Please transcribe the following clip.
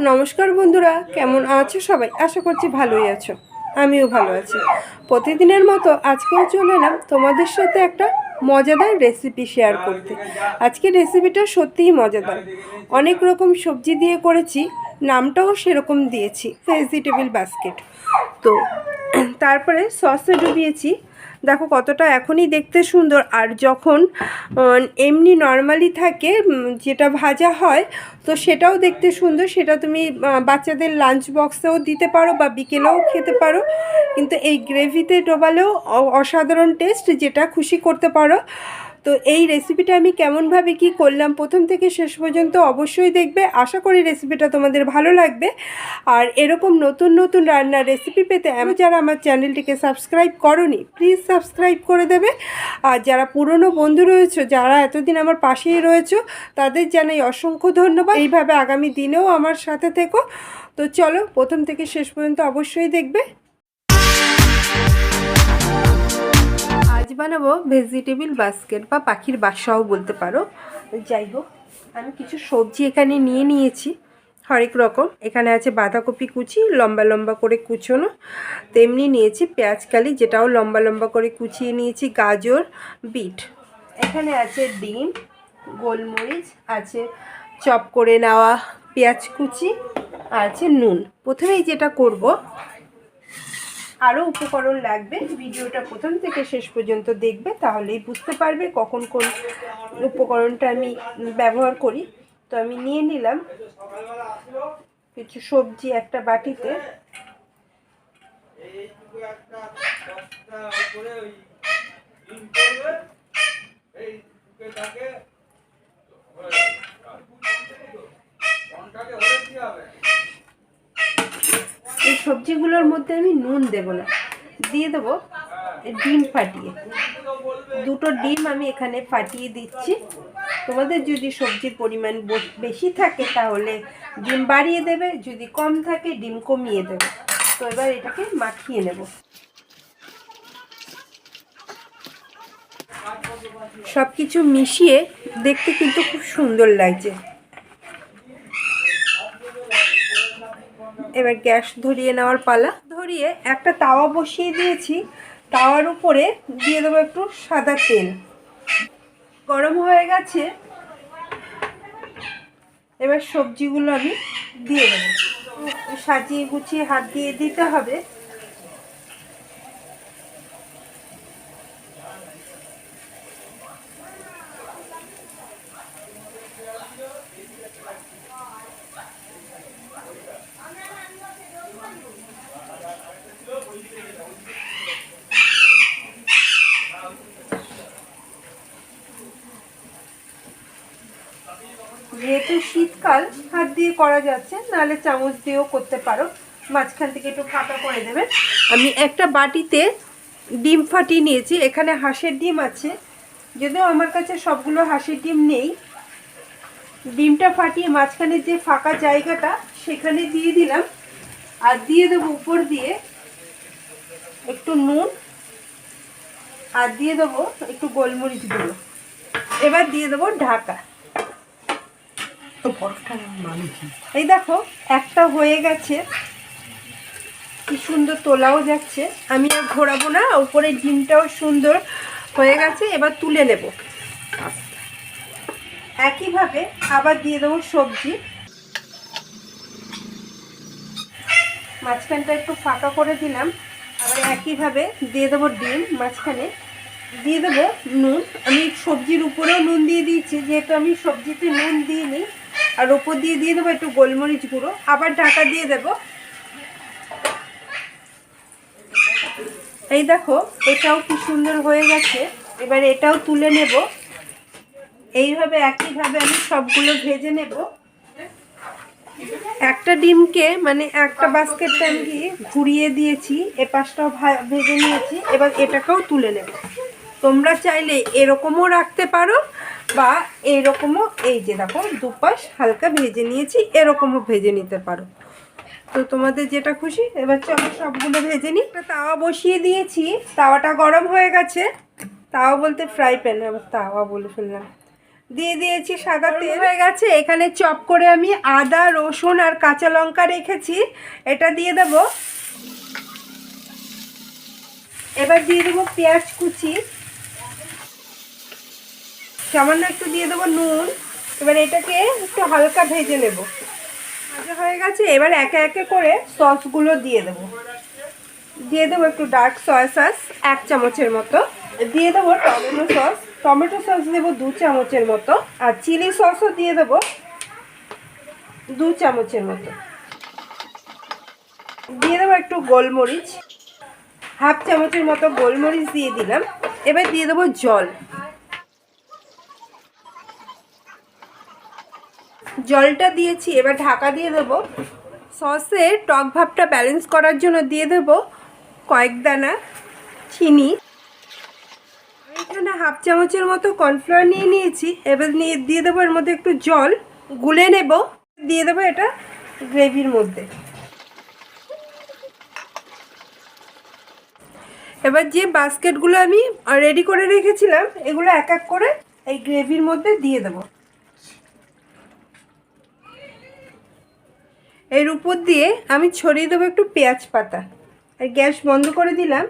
নমস্কার বন্ধুরা, কেমন আছো সবাই? আশা করছি ভালোই আছো। আমিও ভালো আছি। প্রতিদিনের মতো আজকেও চলে এলাম তোমাদের সাথে একটা মজাদার রেসিপি শেয়ার করতে। আজকে রেসিপিটা সত্যিই মজাদার। অনেক রকম সবজি দিয়ে করেছি, নামটাও সেরকম দিয়েছি ভেজিটেবল বাস্কেট তো, তারপরে সসে ডুবিয়েছি দেখো কতটা এখনই দেখতে সুন্দর। আর যখন এমনি নর্মালি থাকে যেটা ভাজা হয়, তো সেটাও দেখতে সুন্দর। সেটা তুমি বাচ্চাদের লাঞ্চ বক্সেও দিতে পারো বা বিকেলেও খেতে পারো। কিন্তু এই গ্রেভিতে ডোবালেও অসাধারণ টেস্ট যেটা খুশি করতে পারো। তো এই রেসিপিটা আমি কেমনভাবে কি করলাম প্রথম থেকে শেষ পর্যন্ত অবশ্যই দেখবে। আশা করি রেসিপিটা তোমাদের ভালো লাগবে। আর এরকম নতুন নতুন রান্নার রেসিপি পেতে আমি যারা আমার চ্যানেলটিকে সাবস্ক্রাইব করনি প্লিজ সাবস্ক্রাইব করে দেবে। আর যারা পুরনো বন্ধু রয়েছে, যারা এতদিন আমার পাশেই রয়েছে, তাদের জানাই অসংখ্য ধন্যবাদ। এইভাবে আগামী দিনেও আমার সাথে থেকো। তো চলো, প্রথম থেকে শেষ পর্যন্ত অবশ্যই দেখবে। আজ বানাবো ভেজিটেবিল বাস্কেট বা পাখির বাসাও বলতে পারো। যাই হোক, আমি কিছু সবজি এখানে নিয়ে নিয়েছি, হরেক রকম। এখানে আছে বাঁধাকপি কুচি, লম্বা লম্বা করে কুচোনো। তেমনি নিয়েছি পেঁয়াজ কালি, যেটাও লম্বা লম্বা করে কুচিয়ে নিয়েছি, গাজর, বিট। এখানে আছে ডিম, গোলমরিচ, আছে চপ করে নেওয়া পেঁয়াজ কুচি আছে নুন। প্রথমেই যেটা করব আরও উপকরণ লাগবে। ভিডিওটা প্রথম থেকে শেষ পর্যন্ত দেখবে, তাহলেই বুঝতে পারবে কখন কোন উপকরণটা আমি ব্যবহার করি। তো আমি নিয়ে নিলাম কিছু সবজি একটা বাটিতে এই সবজিগুলোর মধ্যে আমি নুন দেব না। দিয়ে দেবো ডিম ফাটিয়ে। দুটো ডিম আমি এখানে ফাটিয়ে দিচ্ছি। তোমাদের যদি সবজির পরিমাণ বেশি থাকে তাহলে ডিম বাড়িয়ে দেবে, যদি কম থাকে ডিম কমিয়ে দেবে। তো এবার এটাকে মাখিয়ে নেব। সব কিছু মিশিয়ে দেখতে কিন্তু খুব সুন্দর লাগছে। এবার গ্যাস ধরিয়ে নেওয়ার পালা। ধরিয়ে একটা তাওয়া বসিয়ে দিয়েছি। তাওয়ার উপরে দিয়ে দেবো একটু সাদা তেল। গরম হয়ে গেছে। এবার সবজিগুলো আমি দিয়ে দেবো। সাজিয়ে গুছিয়ে হাত দিয়ে দিতে হবে যেহেতু শীতকাল হাত দিয়ে করা যাচ্ছে, নাহলে চামচ দিয়েও করতে পারো। মাঝখান থেকে একটু ফাঁকা করে দেবে। আমি একটা বাটিতে ডিম ফাটিয়ে নিয়েছি, এখানে হাঁসের ডিম আছে। যদিও আমার কাছে সবগুলো হাঁসের ডিম নেই, ডিমটা ফাটিয়ে মাঝখানে যে ফাঁকা জায়গাটা, সেখানে দিয়ে দিলাম। আর দিয়ে দেবো উপর দিয়ে একটু নুন, আর দিয়ে দেবো একটু গোলমরিচ গুঁড়ো। এবার দিয়ে দেবো ঢাকা। এই দেখো, একটা হয়ে গেছে। কি সুন্দর তোলাও যাচ্ছে। আমি আর ঘোরাবো না, উপরে ডিমটাও সুন্দর হয়ে গেছে, এবার তুলে নেব। একইভাবে আবার দিয়ে দেবো সবজি। মাঝখানটা একটু ফাঁকা করে দিলাম, আবার একইভাবে দিয়ে দেবো ডিম মাঝখানে। দিয়ে দেবো নুন। আমি সবজির উপরেও নুন দিয়ে দিয়েছি, যেহেতু আমি সবজিতে নুন দিইনি। আর ওপর দিয়ে দিয়ে দেবো একটু গোলমরিচ গুঁড়ো, আবার ঢাকা দিয়ে দেবো। এই দেখো, এটাও কি সুন্দর হয়ে গেছে। এবার এটাও তুলে নেব। এইভাবে একইভাবে আমি সবগুলো ভেজে নেব। একটা ডিমকে মানে একটা বাস্কেটটা আমি ঘুরিয়ে দিয়েছি, এ পাশটাও ভেজে নিয়েছি, এবার এটাকেও তুলে নেব। তোমরা চাইলে এরকমও রাখতে পারো। বা এরকমও এই যে দেখো দুপাশ হালকা ভেজে নিয়েছি এরকমও ভেজে নিতে পারো। তো তোমাদের যেটা খুশি এবার চলো সবগুলো ভেজে নিই। তাওয়া বসিয়ে দিয়েছি তাওয়াটা গরম হয়ে গেছে। তাওয়া বলতে ফ্রাই প্যান আবার তাওয়া বলে ফেললাম। দিয়ে দিয়েছি সাদা তেল। হয়ে গেছে এখানে চপ করে আমি আদা রসুন আর কাঁচা লঙ্কা রেখেছি। এটা দিয়ে দেব। এবার দিয়ে দেবো পেঁয়াজ কুচি। সামান্য একটু দিয়ে দেবো নুন। এবার এটাকে একটু হালকা ভেজে নেব। ভাজা হয়ে গেছে, এবার একে একে করে সসগুলো দিয়ে দেবো। দিয়ে দেবো একটু ডার্ক সয়া সস এক চামচের মতো। দিয়ে দেবো টমেটো সস টমেটো সস দেবো দু চামচের মতো, আর চিলি সসও দিয়ে দেবো দু চামচের মতো। দিয়ে দেবো একটু গোলমরিচ, হাফ চামচের মতো গোলমরিচ দিয়ে দিলাম। এবার দিয়ে দেবো জল। জলটা দিয়েছি, এবার ঢাকা দিয়ে দেবো। সসের টক ভাবটা ব্যালেন্স করার জন্য দিয়ে দেবো কয়েক দানা চিনি। এখানে হাফ চামচের মতো কর্নফ্লাওয়ার নিয়ে নিয়েছি, এবার নিয়ে দিয়ে দেবো এর মধ্যে একটু জল। গুলে নেব, দিয়ে দেবো এটা গ্রেভির মধ্যে। এবার যে বাস্কেটগুলো আমি রেডি করে রেখেছিলাম, এগুলো এক এক করে এই গ্রেভির মধ্যে দিয়ে দেবো। এর উপর দিয়ে আমি ছড়িয়ে দেবো একটু পেঁয়াজ পাতা। আর গ্যাস বন্ধ করে দিলাম।